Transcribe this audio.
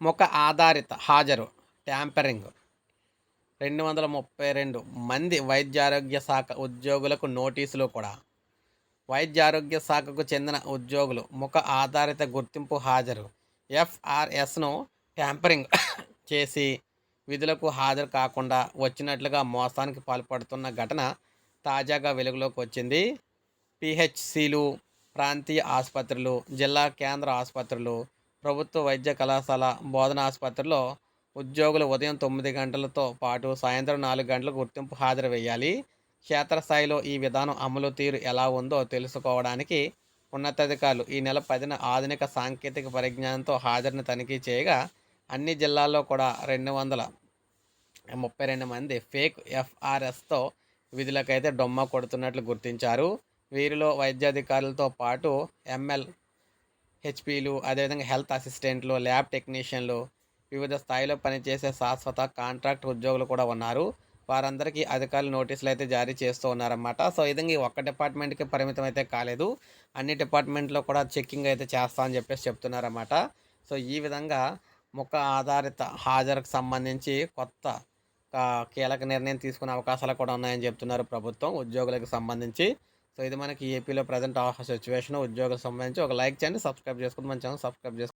ముఖ ఆధారిత హాజరు ట్యాంపరింగ్. రెండు వందల ముప్పై రెండు మంది వైద్యారోగ్య శాఖ ఉద్యోగులకు నోటీసులు కూడా. వైద్యారోగ్య శాఖకు చెందిన ఉద్యోగులు ముఖ ఆధారిత గుర్తింపు హాజరు. ఎఫ్ఆర్ఎస్ను ట్యాంపరింగ్ చేసి విధులకు హాజరు కాకుండా వచ్చినట్లుగా మోసానికి పాల్పడుతున్న ఘటన తాజాగా వెలుగులోకి వచ్చింది. పిహెచ్సిలు ప్రాంతీయ ఆసుపత్రులు జిల్లా కేంద్ర ఆసుపత్రులు ప్రభుత్వ వైద్య కళాశాల బోధన ఆసుపత్రిలో ఉద్యోగులు ఉదయం తొమ్మిది గంటలతో పాటు సాయంత్రం నాలుగు గంటలకు గుర్తింపు హాజరు వేయాలి క్షేత్రస్థాయిలో ఈ విధానం అమలు తీరు ఎలా ఉందో తెలుసుకోవడానికి ఉన్నతాధికారులు ఈ నెల పదిన ఆధునిక సాంకేతిక పరిజ్ఞానంతో హాజరుని తనిఖీ చేయగా అన్ని జిల్లాల్లో కూడా రెండు వందల ముప్పై రెండు మంది ఫేక్ ఎఫ్ఆర్ఎస్తో విధులకైతే డొమ్మ కొడుతున్నట్లు గుర్తించారు. వీరిలో వైద్యాధికారులతో పాటు ఎంఎల్ హెచ్పీలు అదేవిధంగా హెల్త్ అసిస్టెంట్లు ల్యాబ్ టెక్నీషియన్లు వివిధ స్థాయిలో పనిచేసే శాశ్వత కాంట్రాక్ట్ ఉద్యోగులు కూడా ఉన్నారు. వారందరికీ అధికారులు నోటీసులు అయితే జారీ చేస్తూ ఉన్నారన్నమాట. సో విధంగా ఈ ఒక్క డిపార్ట్మెంట్కి పరిమితం అయితే కాలేదు. అన్ని డిపార్ట్మెంట్లో కూడా చెక్కింగ్ అయితే చేస్తా అని చెప్పేసి చెప్తున్నారన్నమాట. సో ఈ విధంగా ముఖ ఆధారిత హాజరుకు సంబంధించి కొత్త కీలక నిర్ణయం తీసుకునే అవకాశాలు కూడా ఉన్నాయని చెప్తున్నారు ప్రభుత్వం ఉద్యోగులకు సంబంధించి. సో ఇది మనకి ఏపీలో ప్రజెంట్ సిచ్యువేషన్ ఉద్యోగులకు సంబంధించి ఒక లైక్ చేయండి సబ్స్క్రైబ్ చేసుకుని మన ఛానల్ సబ్స్క్రైబ్ చేసుకోండి